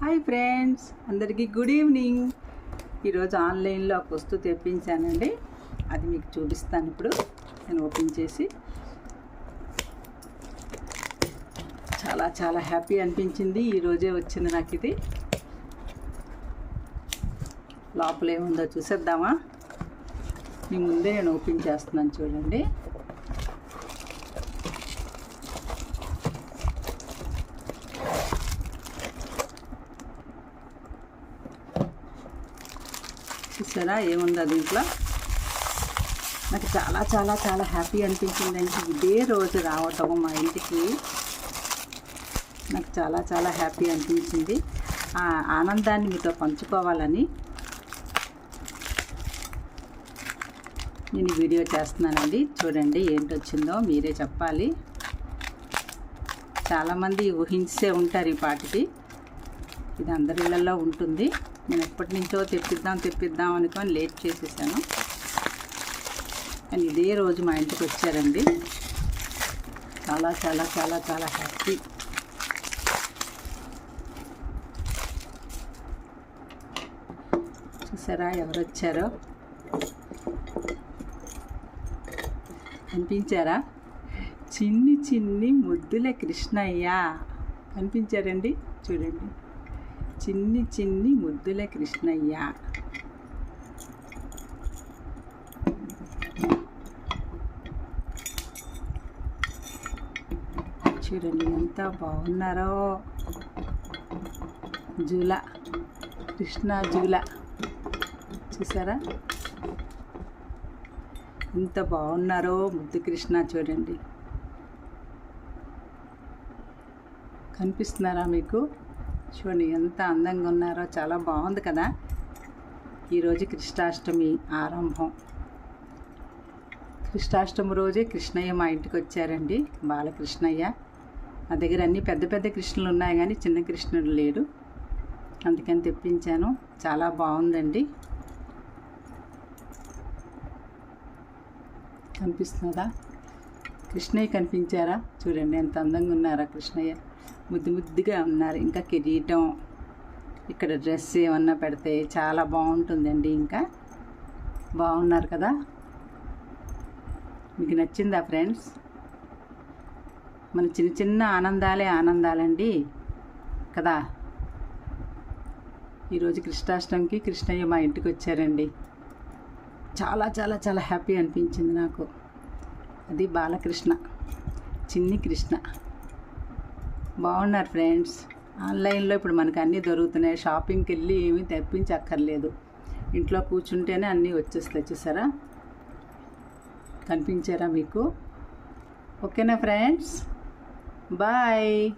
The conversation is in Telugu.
హాయ్ ఫ్రెండ్స్ అందరికీ గుడ్ ఈవినింగ్. ఈరోజు ఆన్లైన్లో ఒక వస్తువు తెప్పించానండి. అది మీకు చూపిస్తాను ఇప్పుడు. నేను ఓపెన్ చేసి చాలా చాలా హ్యాపీ అనిపించింది. ఈరోజే వచ్చింది నాకు ఇది లోపల ఏముందో చూసేద్దామా? మీ ముందే నేను ఓపెన్ చేస్తున్నాను చూడండి. చూసారా? ఏముందా దీంట్లో నాకు చాలా చాలా చాలా హ్యాపీ అనిపించిందండి ఇదే రోజు రావటం మా ఇంటికి. నాకు చాలా చాలా హ్యాపీ అనిపించింది. ఆ ఆనందాన్ని మీతో పంచుకోవాలని నేను వీడియో చేస్తున్నానండి. చూడండి ఏంటి వచ్చిందో మీరే చెప్పాలి. చాలామంది ఊహించే ఉంటారు ఈ పాటికి. ఇది అందరి ఇళ్ళల్లో ఉంటుంది. నేను ఎప్పటి నుంచో తెప్పిద్దాం తెప్పిద్దాం అనుకొని లేట్ చేసేసాను. కానీ ఇదే రోజు మా ఇంటికి వచ్చారండి. చాలా చాలా చాలా చాలా హ్యాపీ. చూసారా ఎవరు వచ్చారో? కనిపించారా? చిన్ని చిన్ని ముద్దుల కృష్ణయ్య. కనిపించారండి? చూడండి. చిన్ని చిన్ని ముద్దుల కృష్ణయ్య. చూడండి ఎంత బాగున్నారో. జూల కృష్ణ జూల. చూసారా? ఎంత బాగున్నారో ముద్దు కృష్ణ చూడండి. కనిపిస్తున్నారా మీకు? చూడండి ఎంత అందంగా ఉన్నారో చాలా బాగుంది కదా. ఈరోజు కృష్ణాష్టమి ఆరంభం. కృష్ణాష్టమి రోజే కృష్ణయ్య మా ఇంటికి వచ్చారండి బాలకృష్ణయ్య. నా దగ్గర అన్ని పెద్ద పెద్ద కృష్ణులు ఉన్నాయి కానీ చిన్న కృష్ణుడు లేడు. అందుకని తెప్పించాను. చాలా బాగుందండి. కనిపిస్తుందా? కృష్ణయ్య కనిపించారా? చూడండి ఎంత అందంగా ఉన్నారా కృష్ణయ్య. ముద్దు ముద్దుగా ఉన్నారు. ఇంకా కిరీటం ఇక్కడ డ్రెస్ ఏమన్నా పెడితే చాలా బాగుంటుందండి ఇంకా. బాగున్నారు కదా? మీకు నచ్చిందా ఫ్రెండ్స్? మన చిన్న చిన్న ఆనందాలే ఆనందాలండి కదా? ఈరోజు కృష్ణాష్టమికి కృష్ణయ్య మా ఇంటికి వచ్చారండి. చాలా చాలా చాలా హ్యాపీ అనిపించింది నాకు. అది బాలకృష్ణ చిన్ని కృష్ణ. బాగున్నారు ఫ్రెండ్స్. ఆన్లైన్లో ఇప్పుడు మనకు అన్నీ దొరుకుతున్నాయి. షాపింగ్కి వెళ్ళి ఏమీ తెప్పించక్కర్లేదు. ఇంట్లో కూర్చుంటేనే అన్నీ వచ్చేస్తాయి చూసారా? కనిపించారా మీకు? ఓకేనా ఫ్రెండ్స్? బాయ్.